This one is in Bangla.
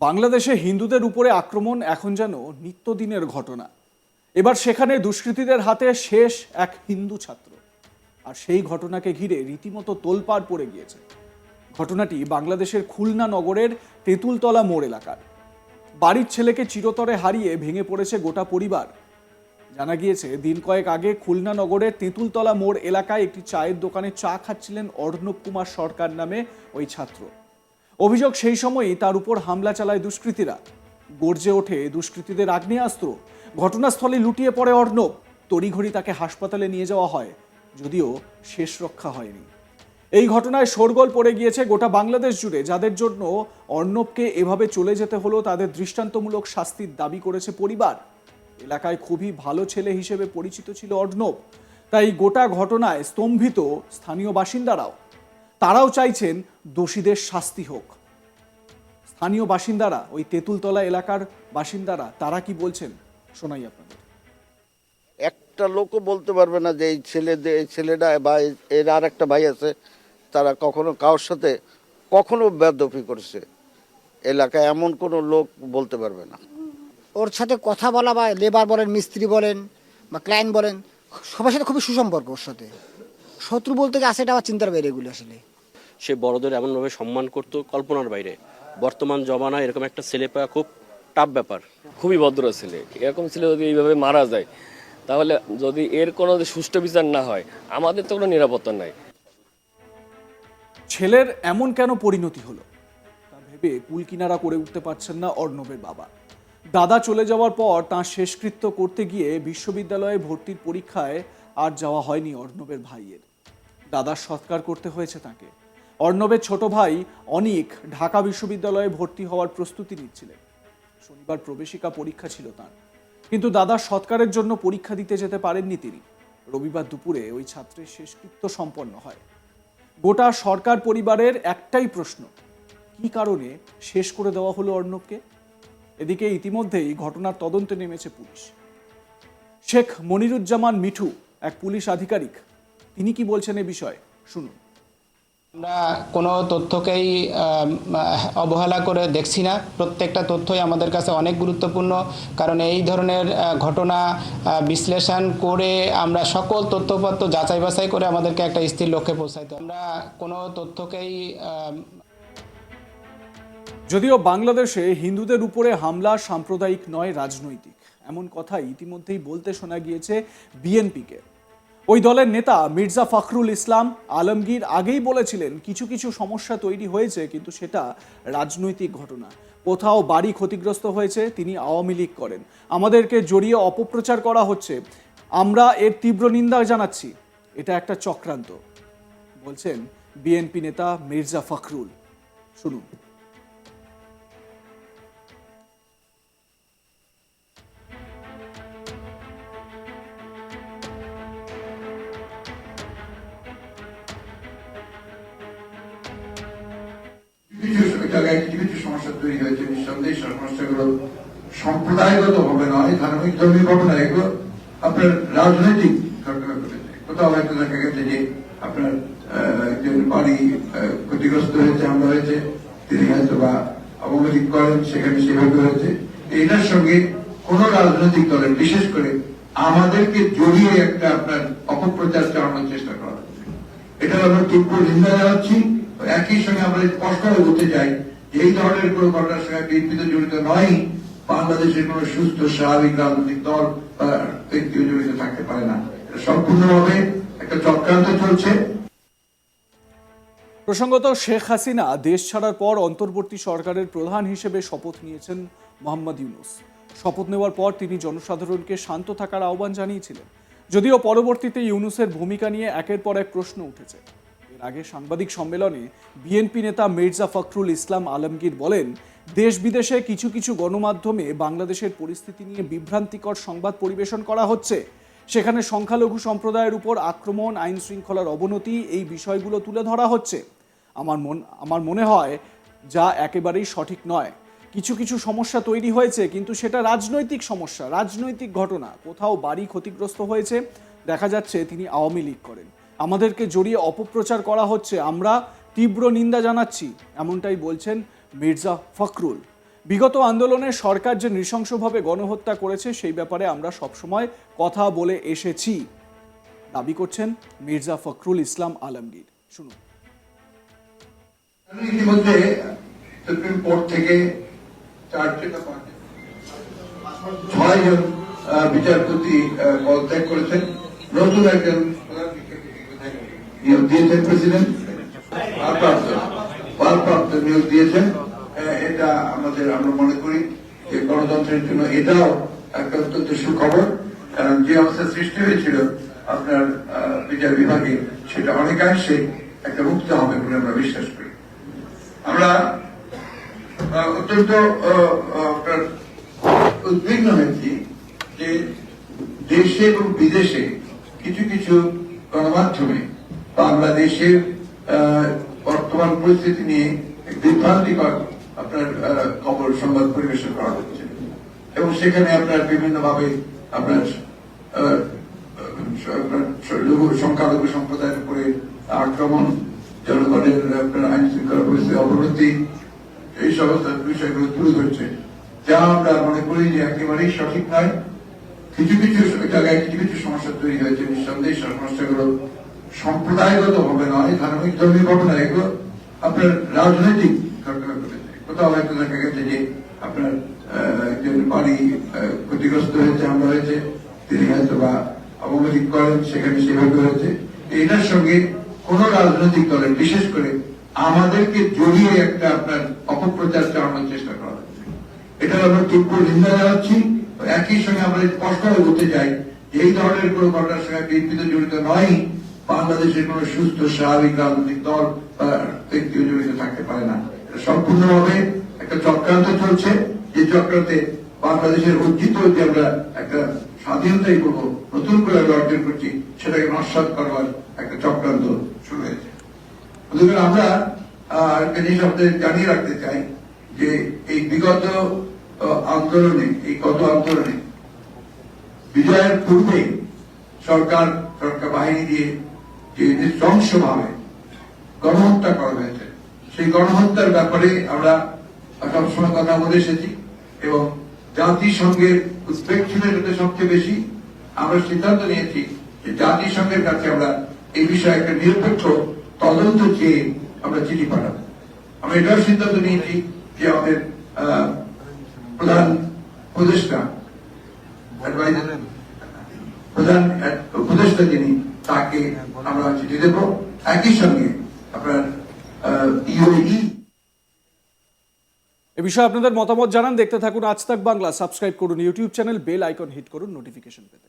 বাংলাদেশে হিন্দুদের উপরে আক্রমণ এখন যেন নিত্যদিনের ঘটনা। এবার সেখানে দুষ্কৃতীদের হাতে শেষ এক হিন্দু ছাত্র। আর সেই ঘটনাকে ঘিরে রীতিমতো তোলপাড় পড়ে গিয়েছে। ঘটনাটি বাংলাদেশের খুলনা নগরের তেঁতুলতলা মোড় এলাকার। বাড়ির ছেলেকে চিরতরে হারিয়ে ভেঙে পড়েছে গোটা পরিবার। জানা গিয়েছে, দিন কয়েক আগে খুলনা নগরের তেঁতুলতলা মোড় এলাকায় একটি চায়ের দোকানে চা খাচ্ছিলেন অর্ণব কুমার সরকার নামে ওই ছাত্র। অভিযোগ সেই সময়ই তার উপর হামলা চালায় দুষ্কৃতীরা। গর্জে ওঠে দুষ্কৃতীদের আগ্নেয়াস্ত্র। ঘটনাস্থলে লুটিয়ে পড়ে অর্ণব। তড়িঘড়ি তাকে হাসপাতালে নিয়ে যাওয়া হয়, যদিও শেষ রক্ষা হয়নি। এই ঘটনায় শোরগোল পড়ে গিয়েছে গোটা বাংলাদেশ জুড়ে, যাদের জন্য অর্ণবকে এভাবে চলে যেতে হলো তাদের দৃষ্টান্তমূলক শাস্তির দাবি করেছে পরিবার। এলাকায় খুবই ভালো ছেলে হিসেবে পরিচিত ছিল অর্ণব। তাই গোটা ঘটনায় স্তম্ভিত স্থানীয় বাসিন্দারাও। তারাও চাইছেন দোষীদের শাস্তি হোক। স্থানীয় বাসিন্দারা ওই তেঁতুলতলা এলাকার বাসিন্দারা তারা কি বলছেন? শোনাই আপনাদের। একটা লোকও বলতে পারবে না যে এই ছেলে এই ছেলেটা বা এর আর একটা ভাই আছে তারা কখনো কারোর সাথে কখনো বেদফি করছে। এলাকায় এমন কোনো লোক বলতে পারবে না। ওর সাথে কথা বলা বা লেবার বলেন মিস্ত্রি বলেন বা ক্লায়েন্ট বলেন সবার সাথে খুবই সুসম্পর্ক ওর সাথে। শত্রু বলতে আসে এটা আমার চিন্তার বাইরে এগুলো আসলে। সে বড়দের এমনভাবে সম্মান করত কল্পনার বাইরে। বর্তমান জমানায় এরকম একটা ছেলে পাওয়া খুব টাফ ব্যাপার। খুবই ভদ্র ছেলে। এরকম ছেলে যদি এইভাবে মারা যায় তাহলে যদি এর কোনো সুষ্ঠু বিচার না হয় আমাদের তো কোনো নিরাপত্তা নাই। ছেলের এমন কেন পরিণতি হলো? তা ভেবে কুল কিনারা করে উঠতে পারছেন না অর্ণবের বাবা। দাদা চলে যাওয়ার পর তাঁর শেষকৃত্য করতে গিয়ে বিশ্ববিদ্যালয়ে ভর্তির পরীক্ষায় আর যাওয়া হয়নি অর্ণবের ভাইয়ের। দাদার সৎকার করতে হয়েছে তাকে। অর্ণবের ছোট ভাই অনিক ঢাকা বিশ্ববিদ্যালয়ে ভর্তি হওয়ার প্রস্তুতি নিচ্ছিলেন। শনিবার প্রবেশিকা পরীক্ষা ছিল তার। কিন্তু দাদার সৎকারের জন্য পরীক্ষা দিতে যেতে পারেননি তিনি। রবিবার দুপুরে ওই ছাত্রের শেষকৃত্য সম্পন্ন হয়। গোটা সরকার পরিবারের একটাই প্রশ্ন, কি কারণে শেষ করে দেওয়া হলো অর্ণবকে? এদিকে ইতিমধ্যেই ঘটনার তদন্তে নেমেছে পুলিশ। শেখ মনিরুজ্জামান মিঠু, এক পুলিশ আধিকারিক তিনি কি বলছেন এ বিষয়ে? শুনুন। আমরা কোনো তথ্যকেই অবহেলা করে দেখছি না। প্রত্যেকটা তথ্যই আমাদের কাছে অনেক গুরুত্বপূর্ণ। কারণ এই ধরনের ঘটনা বিশ্লেষণ করে আমরা সকল তথ্যপত্র যাচাই বাছাই করে আমাদেরকে একটা স্থির লক্ষ্যে পৌঁছাইতে আমরা কোনো তথ্যকেই যদিও বাংলাদেশে হিন্দুদের উপরে হামলা সাম্প্রদায়িক নয় রাজনৈতিক। এমন কথাই ইতিমধ্যেই বলতে শোনা গিয়েছে বিএনপিকে। ওই দলের নেতা মির্জা ফখরুল ইসলাম আলমগীর আগেই বলেছিলেন, কিছু কিছু সমস্যা তৈরি হয়েছে, কিন্তু সেটা রাজনৈতিক ঘটনা। কোথাও বাড়ি ক্ষতিগ্রস্ত হয়েছে, তিনি আওয়ামী লীগ করেন। আমাদেরকে জড়িয়ে অপপ্রচার করা হচ্ছে। আমরা এর তীব্র নিন্দা জানাচ্ছি। এটা একটা চক্রান্ত। বলছেন বিএনপি নেতা মির্জা ফখরুল। শুনুন। জায়গায় কিছু কিছু সমস্যা তৈরি হয়েছে। নিঃসন্দেহে সমস্যাগুলো সম্প্রদায়গত ভাবে নয় ধার্মিক ধর্মীয় ঘটনা, এগুলো আপনার রাজনৈতিক ঘটনা ঘটেছে। কোথাও হয়তো দেখা গেছে যে আপনার একজন বাড়ি ক্ষতিগ্রস্ত হয়েছে, হামলা হয়েছে, তিনি হয়তো বা অবগতি করেন, সেখানে সেভাবে হয়েছে। এটার সঙ্গে কোন রাজনৈতিক দলের, বিশেষ করে আমাদেরকে জড়িয়ে একটা আপনার অপপ্রচার চালানোর চেষ্টা করা হচ্ছে। এটা আমরা তীব্র নিন্দা জানাচ্ছি। একই সঙ্গে আমরা স্পষ্ট হয়ে বলতে চাই যে এই ধরনের কোন ঘটনার সঙ্গে বিএনপি জড়িত নয়, বাংলাদেশের কোন সুস্থ, স্বাভাবিক রাজনৈতিক দল ব্যক্তিও জড়িত থাকতে পারে না। সম্পূর্ণভাবে একটা চক্রান্ত চলছে। প্রসঙ্গত, শেখ হাসিনা দেশ ছাড়ার পর অন্তর্বর্তী সরকারের প্রধান হিসেবে শপথ নিয়েছেন মোহাম্মদ ইউনুস। শপথ নেওয়ার পর তিনি জনসাধারণকে শান্ত থাকার আহ্বান জানিয়েছিলেন। যদিও পরবর্তীতে ইউনুসের ভূমিকা নিয়ে একের পর এক প্রশ্ন উঠেছে। এর আগে সাংবাদিক সম্মেলনে বিএনপি নেতা মির্জা ফখরুল ইসলাম আলমগীর বলেন, দেশ বিদেশে কিছু কিছু গণমাধ্যমে বাংলাদেশের পরিস্থিতি নিয়ে বিভ্রান্তিকর সংবাদ পরিবেশন করা হচ্ছে। সেখানে সংখ্যালঘু সম্প্রদায়ের উপর আক্রমণ, আইন শৃঙ্খলার অবনতি এই বিষয়গুলো তুলে ধরা হচ্ছে। আমার মন, আমার মনে হয় যা একেবারেই সঠিক নয়। কিছু কিছু সমস্যা তৈরি হয়েছে, কিন্তু সেটা রাজনৈতিক সমস্যা, রাজনৈতিক ঘটনা। কোথাও বাড়ি ক্ষতিগ্রস্ত হয়েছে, দেখা যাচ্ছে তিনি আওয়ামী লীগ করেন। আমাদেরকে জড়িয়ে অপপ্রচার করা হচ্ছে। আমরা তীব্র নিন্দা জানাচ্ছি এমনটাই বলছেন মির্জা ফখরুল। বিগত আন্দোলনে সরকার যে নৃশংসভাবে গণহত্যা করেছে সেই ব্যাপারে আমরা সবসময় কথা বলে এসেছি। দাবি করছেন মির্জা ফখরুল ইসলাম আলমগীর। শুনুন। ইতিমধ্যে সুপ্রিম কোর্ট থেকে চারটে না পাঁচটা ছয় জন আহ, বিচারপতি পদত্যাগ করেছেন। নতুন একজন নিয়োগ দিয়েছেন প্রেসিডেন্ট? ভারপ্রাপ্ত। ভারপ্রাপ্ত নিয়োগ দিয়েছেন। আহ, এটা আমাদের আমরা মনে করি যে গণতন্ত্রের জন্য এটাও একটা অত্যন্ত সুখবর। কারণ যে অবস্থা সৃষ্টি হয়েছিল আপনার বিচার বিভাগে সেটা অনেকাংশে একটা মুক্ত হবে বলে আমরা বিশ্বাস করি। আমরা অত্যন্ত আপনার উদ্বিগ্ন হয়েছি যে দেশে এবং বিদেশে কিছু কিছু গণমাধ্যমে বাংলাদেশের বর্তমান পরিস্থিতি নিয়ে বিভ্রান্তিকর আপনার খবর সংবাদ পরিবেশন করা হচ্ছে। এবং সেখানে আপনার বিভিন্ন ভাবে আপনার সংখ্যালঘু সম্প্রদায়ের উপরে আক্রমণ, জনগণের, আপনার আইন শৃঙ্খলা পরিস্থিতি অবনতি, এই সমস্ত বিষয়গুলো তুলে ধরছে। যা আমরা মনে করি যে একেবারেই সঠিক নয়। কিছু কিছু জায়গায় কিছু কিছু সমস্যা তৈরি হয়েছে, নিঃসন্দেহে সমস্যাগুলো সম্প্রদায়গত ভাবে নয় ধার্মিক ধর্মীয় ঘটনা এগুলো আপনার রাজনৈতিক ঘটনা ঘটেছে কোথাও হয়তো দেখা গেছে যে আপনার একজন বাড়ি ক্ষতিগ্রস্ত হয়েছে, হামলা হয়েছে, তিনি হয়তো বা অবমতি করেন, সেখানে সেভাবে হয়েছে। এটার সঙ্গে কোন রাজনৈতিক দলের, বিশেষ করে আমাদেরকে জড়িয়ে একটা আপনার অপপ্রচার চালানোর চেষ্টা করা হচ্ছে। এটা আমরা তীব্র নিন্দা জানাচ্ছি। একই সঙ্গে আমরা স্পষ্টভাবে বলতে চাই, এই ধরনের কোন ঘটনার সঙ্গে বিএনপি জড়িত নয়। বাংলাদেশের কোন সুস্থ, স্বাভাবিক রাজনৈতিক দল বা ব্যক্তিও থাকতে পারে না। সম্পূর্ণভাবে একটা চক্রান্ত চলছে। যে চক্রান্তে বাংলাদেশের অর্জিত যে আমরা একটা স্বাধীনতাই করব, নতুন করে আমরা অর্জন করছি, সেটাকে নস্বাত করবার একটা চক্রান্ত শুরু হয়েছে। আমরা একটা জিনিস আপনাদের জানিয়ে রাখতে চাই যে এই বিগত আন্দোলনে, এই গত আন্দোলনে বিজয়ের পূর্বে সরকার সরকার বাহিনী দিয়ে যে নৃশংস ভাবে গণহত্যা করা হয়েছে। সেই গণহত্যার ব্যাপারে আমরা সবসময় কথা বলে এসেছি এবং জাতিসংঘের উদ্বেগ ছিল এটাতে সবচেয়ে বেশি আমরা সিদ্ধান্ত নিয়েছি যে জাতিসংঘের কাছে আমরা এই বিষয়ে একটা নিরপেক্ষ তদন্ত চেয়ে আমরা চিঠি পাঠাবো। আমরা এটাও সিদ্ধান্ত নিয়েছি যে আমাদের প্রধান উপদেষ্টা প্রধান উপদেষ্টা যিনি তাকে আমরা চিঠি দেব। একই সঙ্গে আপনার ইউএই এ বিষয়ে আপনাদের মতামত জানান, দেখতে থাকুন আজ তাক বাংলা। সাবস্ক্রাইব করুন YouTube channel, bell icon hit করুন নোটিফিকেশন পেতে।